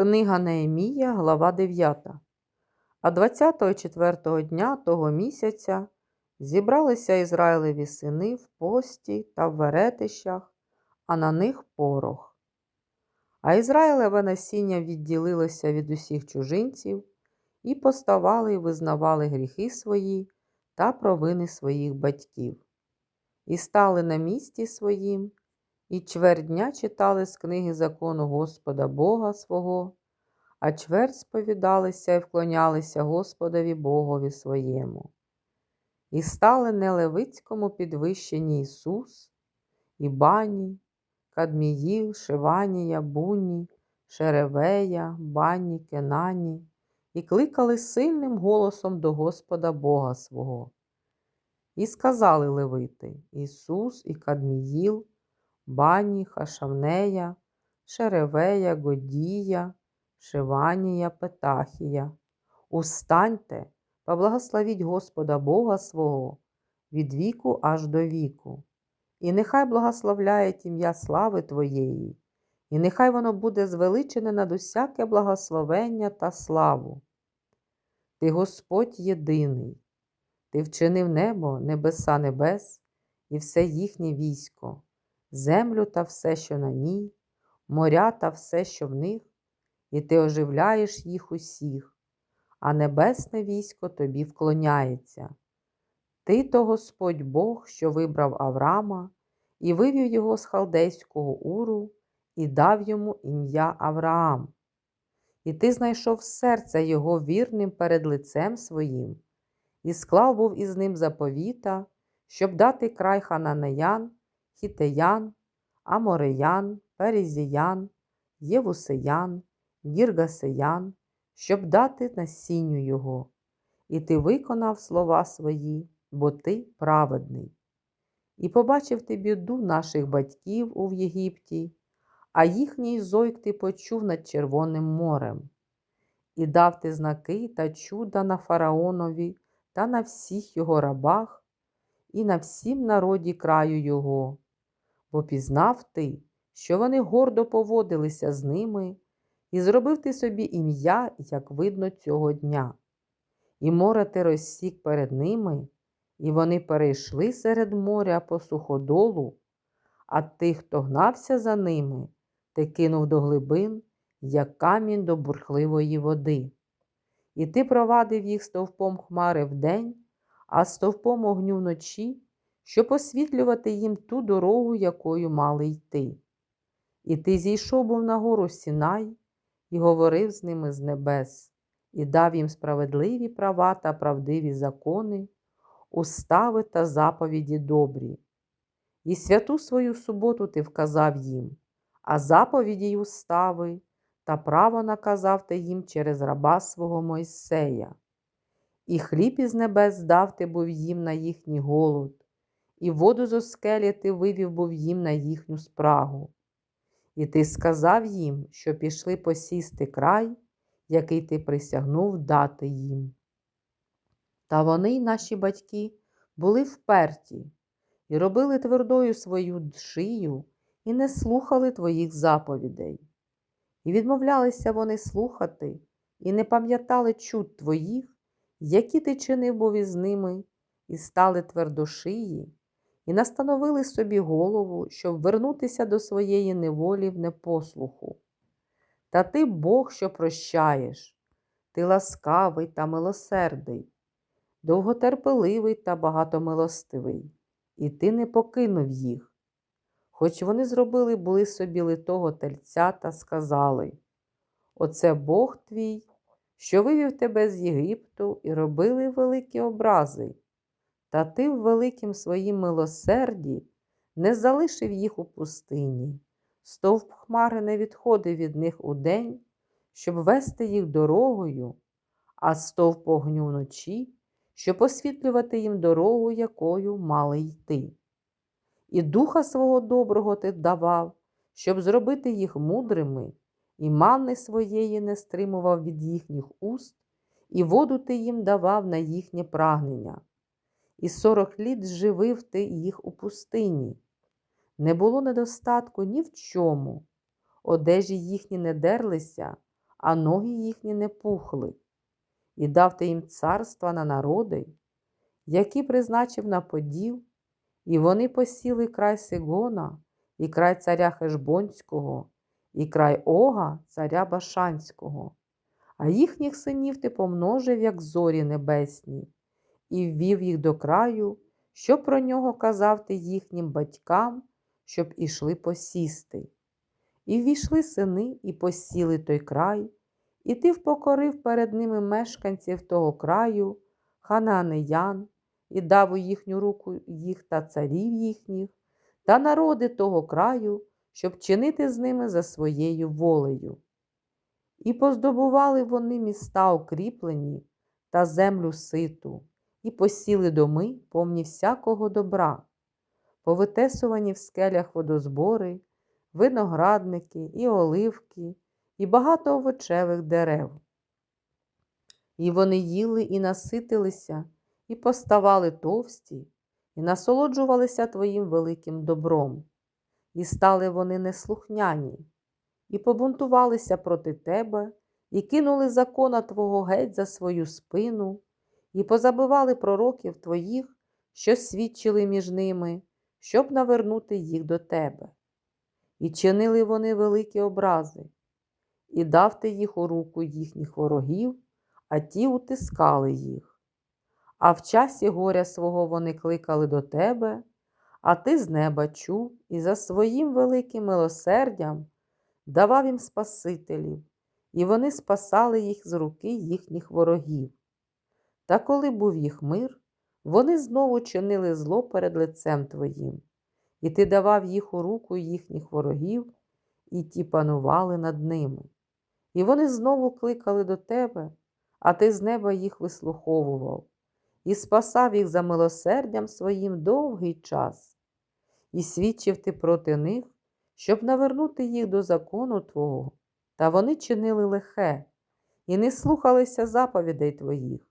Книга Неемія, глава 9. А 24-го дня того місяця зібралися Ізраїлеві сини в пості та в веретищах, а на них порох. А Ізраїлеве насіння відділилося від усіх чужинців і поставали і визнавали гріхи свої та провини своїх батьків. І стали на місці своїм, і чверть дня читали з книги закону Господа Бога свого, а чверть сповідалися і вклонялися Господові Богові своєму. І стали на Левицькому підвищенні Ісус, і Бані, Кадміїл, Шиванія, Буні, Шеревея, Бані, Кенані, і кликали сильним голосом до Господа Бога свого. І сказали Левити Ісус і Кадміїл, Бані, Хашавнея, Шеревея, Годія, Шиванія, Петахія. Устаньте, поблагословіть Господа Бога свого від віку аж до віку, і нехай благословляє ім'я слави Твоєї, і нехай воно буде звеличене над усяке благословення та славу. Ти Господь єдиний, Ти вчинив небо, небеса небес, і все їхнє військо, землю та все, що на ній, моря та все, що в них, і ти оживляєш їх усіх, а небесне військо тобі вклоняється. Ти то Господь Бог, що вибрав Авраама і вивів його з халдейського уру і дав йому ім'я Авраам. І ти знайшов серце його вірним перед лицем своїм, і склав був із ним заповіта, щоб дати край хананеян, хітеян, амореян, перезіян, євусеян, гіргасеян, щоб дати насінню його. І ти виконав слова свої, бо ти праведний. І побачив ти біду наших батьків у Єгипті, а їхній зойк ти почув над Червоним морем. І дав ти знаки та чуда на фараонові та на всіх його рабах, і на всім народі краю його, бо пізнав ти, що вони гордо поводилися з ними, і зробив ти собі ім'я, як видно цього дня. І море ти розсік перед ними, і вони перейшли серед моря по суходолу, а тих, хто гнався за ними, ти кинув до глибин, як камінь до бурхливої води. І ти провадив їх стовпом хмари вдень, а стовпом огню вночі, щоб освітлювати їм ту дорогу, якою мали йти. І ти зійшов був на гору Сінай і говорив з ними з небес, і дав їм справедливі права та правдиві закони, устави та заповіді добрі. І святу свою суботу ти вказав їм, а заповіді й устави та право наказав ти їм через раба свого Мойсея. І хліб із небес дав ти був їм на їхній голод, і воду зо скелі ти вивів був їм на їхню спрагу. І ти сказав їм, що пішли посісти край, який ти присягнув дати їм. Та вони наші батьки були вперті і робили твердою свою шию і не слухали твоїх заповідей. І відмовлялися вони слухати, і не пам'ятали чуд твоїх, які ти чинив був із ними, і стали твердошиї, і настановили собі голову, щоб вернутися до своєї неволі в непослуху. Та ти Бог, що прощаєш, ти ласкавий та милосердий, довготерпеливий та багатомилостивий, і ти не покинув їх. Хоч вони зробили були собі литого тельця та сказали Оце Бог твій, що вивів тебе з Єгипту і робили великі образи, та ти в великім своїм милосерді не залишив їх у пустині. Стовп хмари не відходив від них удень, щоб вести їх дорогою, а стовп огню вночі, щоб освітлювати їм дорогу, якою мали йти. І духа свого доброго ти давав, щоб зробити їх мудрими, і манни своєї не стримував від їхніх уст, і воду ти їм давав на їхнє прагнення. І сорок літ живив ти їх у пустині. Не було недостатку ні в чому, одежі їхні не дерлися, а ноги їхні не пухли, і дав ти їм царства на народи, які призначив на поділ, і вони посіли край Сигона, і край царя Хешбонського, і край Ога, царя Башанського. А їхніх синів ти помножив, як зорі небесні, і ввів їх до краю, що про нього казав ти їхнім батькам, щоб ішли посісти. І ввійшли сини, і посіли той край, і ти впокорив перед ними мешканців того краю, хананеян, і дав у їхню руку їх та царів їхніх, та народи того краю, щоб чинити з ними за своєю волею. І поздобували вони міста укріплені та землю ситу, і посіли доми, повні всякого добра, повитесувані в скелях водозбори, виноградники і оливки, і багато овочевих дерев. І вони їли і наситилися, і поставали товсті, і насолоджувалися твоїм великим добром, і стали вони неслухняні, і побунтувалися проти тебе, і кинули закона Твого геть за свою спину, і позабивали пророків твоїх, що свідчили між ними, щоб навернути їх до тебе. І чинили вони великі образи, і дав ти їх у руку їхніх ворогів, а ті утискали їх. А в часі горя свого вони кликали до тебе, а ти з неба чув і за своїм великим милосердям давав їм Спасителів, і вони спасали їх з руки їхніх ворогів. Та коли був їх мир, вони знову чинили зло перед лицем Твоїм, і ти давав їх у руку їхніх ворогів, і ті панували над ними. І вони знову кликали до тебе, а ти з неба їх вислуховував, і спасав їх за милосердям своїм довгий час, і свідчив ти проти них, щоб навернути їх до закону Твого, та вони чинили лихе, і не слухалися заповідей Твоїх,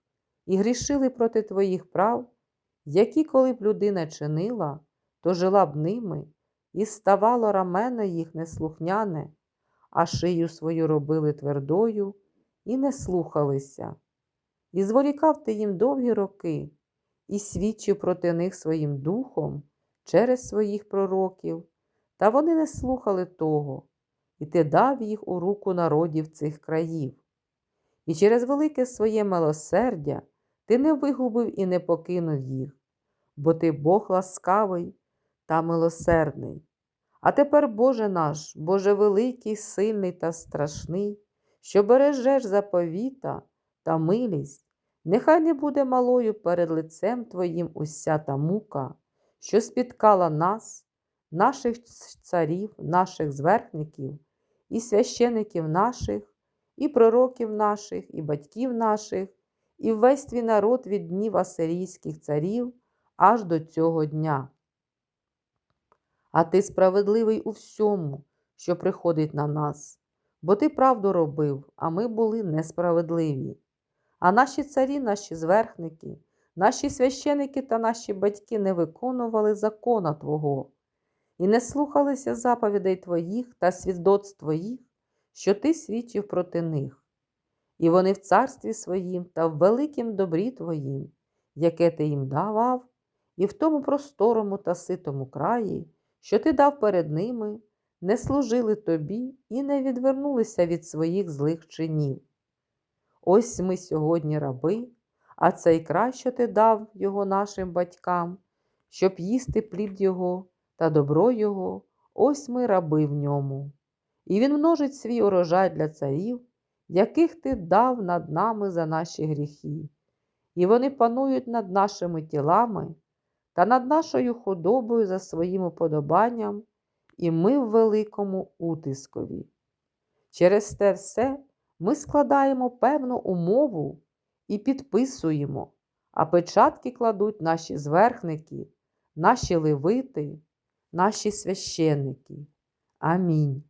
і грішили проти Твоїх прав, які, коли б людина чинила, то жила б ними, і ставало рамено їх неслухняне, а шию свою робили твердою і не слухалися. І зволікав ти їм довгі роки, і свідчив проти них своїм духом через своїх пророків, та вони не слухали того, і ти дав їх у руку народів цих країв. І через велике своє милосердя ти не вигубив і не покинув їх, бо ти Бог ласкавий та милосердний. А тепер, Боже наш, Боже великий, сильний та страшний, що бережеш заповіта та милість, нехай не буде малою перед лицем Твоїм уся та мука, що спіткала нас, наших царів, наших зверхників, і священиків наших, і пророків наших, і батьків наших, і весь твій народ від днів асирійських царів аж до цього дня. А ти справедливий у всьому, що приходить на нас, бо ти правду робив, а ми були несправедливі. А наші царі, наші зверхники, наші священики та наші батьки не виконували закона Твого і не слухалися заповідей Твоїх та свідоцтв Твоїх, що Ти свідчив проти них. І вони в царстві своїм та в великім добрі Твоїм, яке ти їм давав, і в тому просторому та ситому краї, що ти дав перед ними, не служили тобі і не відвернулися від своїх злих чинів. Ось ми сьогодні раби, а цей край, що ти дав його нашим батькам, щоб їсти плід його та добро його, ось ми раби в ньому. І він множить свій урожай для царів, яких ти дав над нами за наші гріхи, і вони панують над нашими тілами та над нашою худобою за своїм уподобанням, і ми в великому утискові. Через те все ми складаємо певну умову і підписуємо, а печатки кладуть наші зверхники, наші левити, наші священники. Амінь.